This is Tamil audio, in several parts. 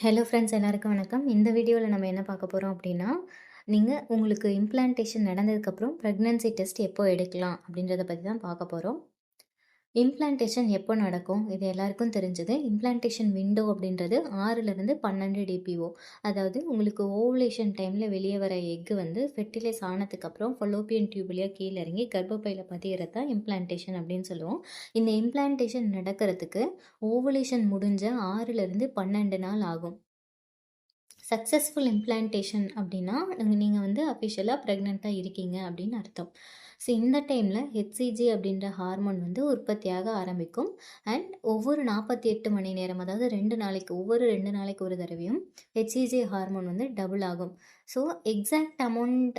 ஹலோ ஃப்ரெண்ட்ஸ் எல்லாருக்கும் வணக்கம். இந்த வீடியோவில் நம்ம என்ன பார்க்க போகிறோம் அப்படின்னா நீங்கள் உங்களுக்கு இம்ப்ளான்டேஷன் நடந்ததுக்கப்புறம் ப்ரெக்னன்சி டெஸ்ட் எப்போ எடுக்கலாம் அப்படின்றத பற்றி தான் பார்க்க போகிறோம் இம்ப்ளான்டேஷன் எப்போ நடக்கும்? இது எல்லாருக்கும் தெரிஞ்சது. இம்ப்ளான்டேஷன் விண்டோ அப்படின்றது ஆறுலேருந்து பன்னெண்டு டிபிஓ அதாவது உங்களுக்கு ஓவலேஷன் டைமில் வெளியே வர எக்கு வந்து ஃபெர்டிலைஸ் ஆனதுக்கப்புறம் ஃபலோப்பியன் டியூப்லேயே கீழே இறங்கி கர்ப்பப்பையில் பதிகிறது தான் இம்ப்ளான்டேஷன் அப்படின்னு சொல்லுவோம். இந்த இம்ப்ளான்டேஷன் நடக்கிறதுக்கு ஓவலேஷன் முடிஞ்ச ஆறுலேருந்து பன்னெண்டு நாள் ஆகும். சக்ஸஸ்ஃபுல் இம்ப்ளான்டேஷன் அப்படின்னா நீங்கள் வந்து அஃபிஷியலாக ப்ரெக்னெண்ட்டாக இருக்கீங்க அப்படின்னு அர்த்தம். ஸோ இந்த டைமில் ஹெச்சிஜி அப்படின்ற ஹார்மோன் வந்து உற்பத்தியாக ஆரம்பிக்கும். அண்ட் ஒவ்வொரு நாற்பத்தி எட்டு மணி நேரம் அதாவது ரெண்டு நாளைக்கு ஒவ்வொரு ரெண்டு நாளைக்கு ஒரு தடவையும் ஹெச்சிஜி ஹார்மோன் வந்து டபுள் ஆகும். ஸோ எக்ஸாக்ட் அமௌண்ட்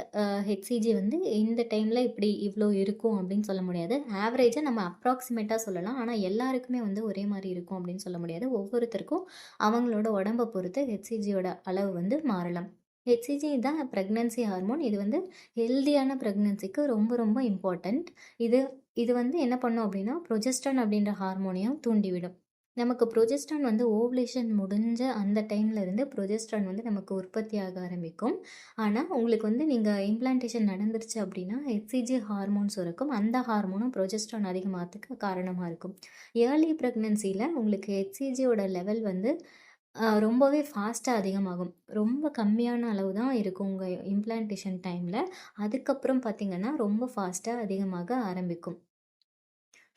ஹெச்சிஜி வந்து இந்த டைமில் இப்படி இவ்வளோ இருக்கும் அப்படின்னு சொல்ல முடியாது. ஆவரேஜாக நம்ம அப்ராக்சிமேட்டாக சொல்லலாம். ஆனால் எல்லாருக்குமே வந்து ஒரே மாதிரி இருக்கும் அப்படின்னு சொல்ல முடியாது. ஒவ்வொருத்தருக்கும் அவங்களோட உடம்பை பொறுத்து ஹெச்சிஜியோட அளவு வந்து மாறலாம். ஹெச்சிஜி தான் ப்ரெக்னன்சி ஹார்மோன் இது வந்து ஹெல்தியான ப்ரெக்னன்சிக்கு ரொம்ப ரொம்ப இம்பார்ட்டண்ட் இது இது வந்து என்ன பண்ணும் அப்படின்னா ப்ரொஜெஸ்டான் அப்படின்ற ஹார்மோனையும் தூண்டிவிடும். நமக்கு ப்ரொஜெஸ்டான் வந்து ஓவலேஷன் முடிஞ்ச அந்த டைமில் இருந்து ப்ரொஜெஸ்டான் வந்து நமக்கு உற்பத்தி ஆக ஆரம்பிக்கும். ஆனால் உங்களுக்கு வந்து நீங்கள் இம்ப்ளான்டேஷன் நடந்துருச்சு அப்படின்னா ஹெச்சிஜி ஹார்மோன்ஸ் இருக்கும் அந்த ஹார்மோனும் ப்ரொஜெஸ்டான் அதிகமாகத்துக்கு காரணமாக இருக்கும். ஏர்லி ப்ரெக்னன்சியில் உங்களுக்கு ஹெச்சிஜியோட லெவல் வந்து ரொம்பவே ஃபாஸ்ட்டாக அதிகமாகும். ரொம்ப கம்மியான அளவு தான் இருக்கும் உங்கள் இம்ப்ளான்டேஷன் டைமில் அதுக்கப்புறம் பார்த்திங்கன்னா ரொம்ப ஃபாஸ்ட்டாக அதிகமாக ஆரம்பிக்கும்.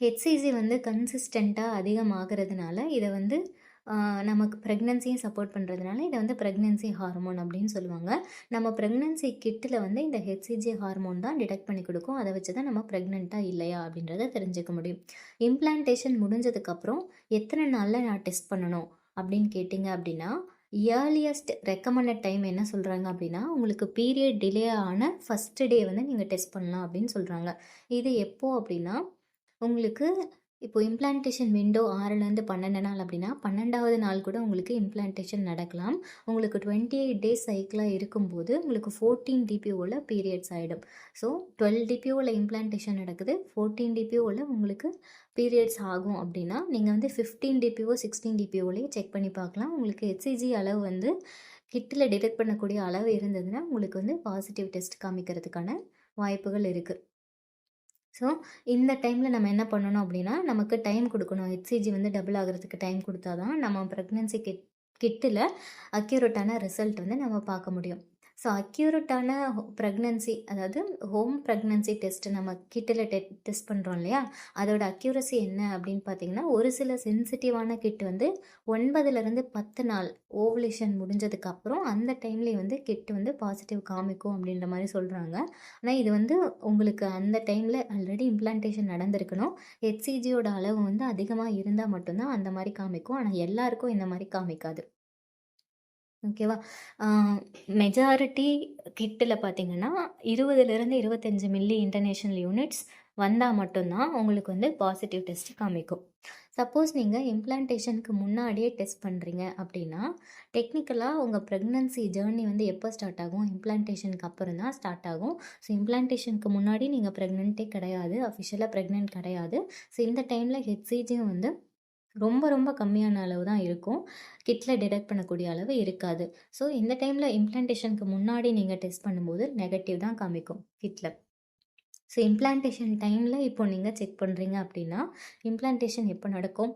ஹெச்சிசி வந்து கன்சிஸ்டண்ட்டாக அதிகமாகிறதுனால இதை வந்து நமக்கு ப்ரெக்னன்சியும் சப்போர்ட் பண்ணுறதுனால இதை வந்து ப்ரெக்னன்சி ஹார்மோன் அப்படின்னு சொல்லுவாங்க. நம்ம ப்ரெக்னன்சி கிட்டில் வந்து இந்த ஹெச்சிஜி ஹார்மோன் தான் டிடெக்ட் பண்ணி கொடுக்கும். அதை வச்சு தான் நம்ம ப்ரெக்னெண்ட்டாக இல்லையா அப்படின்றத தெரிஞ்சுக்க முடியும். இம்ப்ளான்டேஷன் முடிஞ்சதுக்கப்புறம் எத்தனை நாளில் நான் டெஸ்ட் பண்ணணும்? அப்படின்னு கேட்டிங்க அப்படின்னா இயர்லியஸ்ட் ரெக்கமெண்டட் டைம் என்ன சொல்கிறாங்க அப்படின்னா உங்களுக்கு பீரியட் டிலே ஆன ஃபஸ்ட்டு டே வந்து நீங்கள் டெஸ்ட் பண்ணலாம் அப்படின்னு சொல்கிறாங்க இது எப்போது அப்படின்னா உங்களுக்கு இப்போ இம்ப்ளான்டேஷன் விண்டோ ஆறுலேருந்து பன்னெண்டு நாள் அப்படின்னா பன்னெண்டாவது நாள் கூட உங்களுக்கு இம்ப்ளான்டேஷன் நடக்கலாம். உங்களுக்கு டுவெண்ட்டி எயிட் டேஸ் சைக்கிளாக இருக்கும்போது உங்களுக்கு ஃபோர்டீன் டிபிஓவில் பீரியட்ஸ் ஆகிடும் ஸோ டுவெல் டிபிஓவில் இம்ப்ளான்டேஷன் நடக்குது ஃபோர்டீன் டிபிஓவில் உங்களுக்கு பீரியட்ஸ் ஆகும் அப்படின்னா நீங்கள் வந்து ஃபிஃப்டீன் டிபிஓ சிக்ஸ்டீன் டிபிஓலேயே செக் பண்ணி பார்க்கலாம். உங்களுக்கு ஹெச்சிஜி அளவு வந்து கிட்டில் டிடெக்ட் பண்ணக்கூடிய அளவு இருந்ததுன்னா உங்களுக்கு வந்து பாசிட்டிவ் டெஸ்ட் காமிக்கிறதுக்கான வாய்ப்புகள் இருக்குது ஸோ இந்த டைமில் நம்ம என்ன பண்ணணும் அப்படின்னா நமக்கு டைம் கொடுக்கணும். ஹெச்சிஜி வந்து டபுள் ஆகிறதுக்கு டைம் கொடுத்தா தான் நம்ம ப்ரெக்னென்சி கிட் கிட்டில் அக்யூரேட்டான ரிசல்ட் வந்து நம்ம பார்க்க முடியும். ஸோ அக்யூரட்டான ப்ரெக்னன்சி அதாவது ஹோம் ப்ரெக்னன்சி டெஸ்ட்டு நம்ம கிட்டில் டெ டெஸ்ட் பண்ணுறோம் இல்லையா? அதோட அக்யூரசி என்ன அப்படின்னு பார்த்தீங்கன்னா ஒரு சில சென்சிட்டிவான கிட் வந்து ஒன்பதுலேருந்து பத்து நாள் ஓவலேஷன் முடிஞ்சதுக்கப்புறம் அந்த டைம்லேயே வந்து கிட் வந்து பாசிட்டிவ் காமிக்கும் அப்படின்ற மாதிரி சொல்கிறாங்க ஆனால் இது வந்து உங்களுக்கு அந்த டைமில் ஆல்ரெடி இம்ப்ளான்டேஷன் நடந்திருக்கணும். ஹெச்சிஜியோட அளவு வந்து அதிகமாக இருந்தால் மட்டும்தான் அந்த மாதிரி காமிக்கும். ஆனால் எல்லாருக்கும் இந்த மாதிரி காமிக்காது. ஓகேவா? மெஜாரிட்டி கிட்டில் பார்த்தீங்கன்னா இருபதுலேருந்து இருபத்தஞ்சி மில்லி இன்டர்நேஷ்னல் யூனிட்ஸ் வந்தால் மட்டும்தான் உங்களுக்கு வந்து பாசிட்டிவ் டெஸ்ட் காமிக்கும். சப்போஸ் நீங்கள் இம்ப்ளான்டேஷனுக்கு முன்னாடியே டெஸ்ட் பண்ணுறீங்க அப்படின்னா டெக்னிக்கலாக உங்கள் ப்ரெக்னன்சி ஜேர்னி வந்து எப்போ ஸ்டார்ட் ஆகும்? இம்ப்ளான்டேஷனுக்கு அப்புறம் தான் ஸ்டார்ட் ஆகும். ஸோ இம்ப்ளான்டேஷனுக்கு முன்னாடி நீங்கள் ப்ரெக்னென்ட்டே கிடையாது. அஃபிஷியலாக ப்ரெக்னென்ட் கிடையாது. ஸோ இந்த டைமில் ஹெச்சிஜியும் வந்து ரொம்ப ரொம்ப கம்மியான அளவு தான் இருக்கும். கிட்டில் டிடெக்ட் பண்ணக்கூடிய அளவு இருக்காது. ஸோ இந்த டைமில் இம்ப்ளான்டேஷனுக்கு முன்னாடி நீங்கள் டெஸ்ட் பண்ணும்போது நெகட்டிவ் தான் காமிக்கும் கிட்டில் ஸோ இம்ப்ளான்டேஷன் டைமில் இப்போ நீங்கள் செக் பண்ணுறீங்க அப்படின்னா இம்ப்ளான்டேஷன் எப்போ நடக்கும்?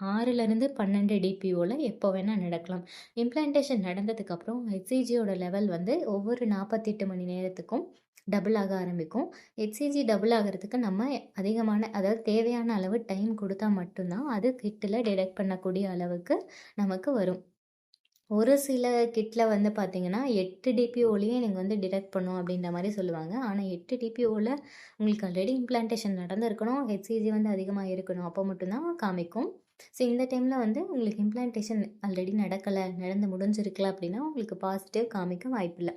ஆறுலேருந்து பன்னெண்டு டிபிஓவில் எப்போ வேணால் நடக்கலாம். இம்ப்ளான்டேஷன் நடந்ததுக்கப்புறம் ஹெச்சிஜியோட லெவல் வந்து ஒவ்வொரு நாற்பத்தெட்டு மணி நேரத்துக்கும் டபுள் ஆக ஆரம்பிக்கும். ஹெச்சிஜி டபுள் ஆகிறதுக்கு நம்ம அதிகமான அதாவது தேவையான அளவு டைம் கொடுத்தா மட்டும்தான் அது கிட்டில் டிடெக்ட் பண்ணக்கூடிய அளவுக்கு நமக்கு வரும். ஒரு சில கிட்டில் வந்து பார்த்தீங்கன்னா எட்டு டிபிஓலேயே நீங்கள் வந்து டிடெக்ட் பண்ணும் அப்படின்ற மாதிரி சொல்லுவாங்க. ஆனால் எட்டு டிபிஓவில் உங்களுக்கு ஆல்ரெடி இம்ப்ளான்டேஷன் நடந்திருக்கணும். ஹெச்சிஜி வந்து அதிகமாக இருக்கணும். அப்போ மட்டும்தான் காமிக்கும். ஸோ இந்த டைமில் வந்து உங்களுக்கு இம்ப்ளான்டேஷன் ஆல்ரெடி நடக்கலை நடந்து முடிஞ்சிருக்கல அப்படின்னா உங்களுக்கு பாசிட்டிவ் காமிக்க வாய்ப்பில்லை.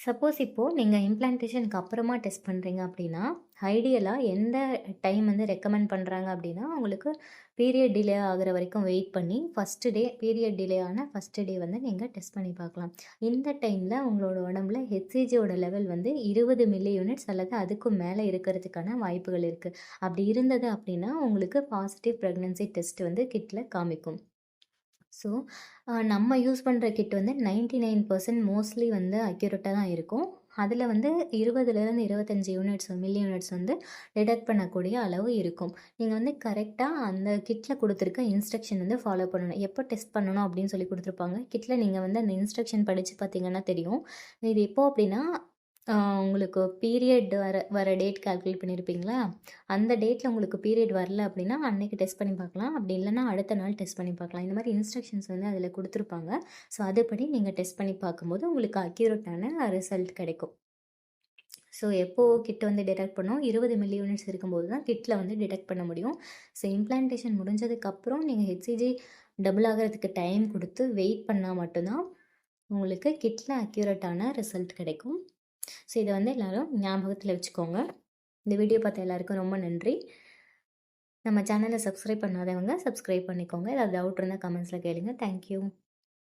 சப்போஸ் இப்போது நீங்கள் இம்ப்ளான்டேஷனுக்கு அப்புறமா டெஸ்ட் பண்ணுறீங்க அப்படின்னா ஐடியலாக எந்த டைம் வந்து ரெக்கமெண்ட் பண்ணுறாங்க அப்படின்னா உங்களுக்கு பீரியட் டிலே ஆகிற வரைக்கும் வெயிட் பண்ணி ஃபஸ்ட்டு டே பீரியட் டிலே ஆன ஃபஸ்ட்டு டே வந்து நீங்கள் டெஸ்ட் பண்ணி பார்க்கலாம். இந்த டைமில் உங்களோட உடம்புல ஹெச்சிஜியோட லெவல் வந்து இருபது மில்லி யூனிட்ஸ் அல்லது அதுக்கும் மேலே இருக்கிறதுக்கான வாய்ப்புகள் இருக்குது அப்படி இருந்தது அப்படின்னா உங்களுக்கு பாசிட்டிவ் ப்ரெக்னன்சி டெஸ்ட் வந்து கிட்டில் காமிக்கும். ஸோ நம்ம யூஸ் பண்ணுற கிட் வந்து 99% நைன் பர்சன்ட் மோஸ்ட்லி வந்து அக்யூரேட்டாக தான் இருக்கும். அதில் வந்து இருபதுலேருந்து இருபத்தஞ்சி யூனிட்ஸ் மில்லி யூனிட்ஸ் வந்து டிடெக்ட் பண்ணக்கூடிய அளவு இருக்கும். நீங்கள் வந்து கரெக்டாக அந்த கிட்டில் கொடுத்துருக்க இன்ஸ்ட்ரக்ஷன் வந்து ஃபாலோ பண்ணணும். எப்போ டெஸ்ட் பண்ணணும் அப்படின்னு சொல்லி கொடுத்துருப்பாங்க. கிட்டில் நீங்கள் வந்து அந்த இன்ஸ்ட்ரக்ஷன் படித்து பார்த்தீங்கன்னா தெரியும். இது எப்போ அப்படின்னா உங்களுக்கு பீரியட் வர வர டேட் கால்குலேட் பண்ணியிருப்பீங்களா அந்த டேட்டில் உங்களுக்கு பீரியட் வரல அப்படின்னா அன்னைக்கு டெஸ்ட் பண்ணி பார்க்கலாம். அப்படி இல்லைனா அடுத்த நாள் டெஸ்ட் பண்ணி பார்க்கலாம். இந்த மாதிரி இன்ஸ்ட்ரக்ஷன்ஸ் வந்து அதில் கொடுத்துருப்பாங்க. ஸோ அதுபடி நீங்கள் டெஸ்ட் பண்ணி பார்க்கும்போது உங்களுக்கு அக்யூரேட்டான ரிசல்ட் கிடைக்கும். ஸோ எப்போது கிட் வந்து டிடெக்ட் பண்ணோம்? இருபது மில்லி யூனிட்ஸ் இருக்கும்போது தான் கிட்டில் வந்து டிடெக்ட் பண்ண முடியும். ஸோ இம்ப்ளான்டேஷன் முடிஞ்சதுக்கப்புறம் நீங்கள் ஹெச்சிஜி டபுள் ஆகிறதுக்கு டைம் கொடுத்து வெயிட் பண்ணால் மட்டும்தான் உங்களுக்கு கிட்டில் அக்யூரேட்டான ரிசல்ட் கிடைக்கும். ஸோ இதை வந்து எல்லோரும் ஞாபகத்தில் வச்சுக்கோங்க. இந்த வீடியோ பார்த்த எல்லாருக்கும் ரொம்ப நன்றி. நம்ம சேனலை சப்ஸ்கிரைப் பண்ணாதவங்க சப்ஸ்கிரைப் பண்ணிக்கோங்க. ஏதாவது டவுட் இருந்தால் கமெண்ட்ஸில் கேளுங்க. தேங்க்யூ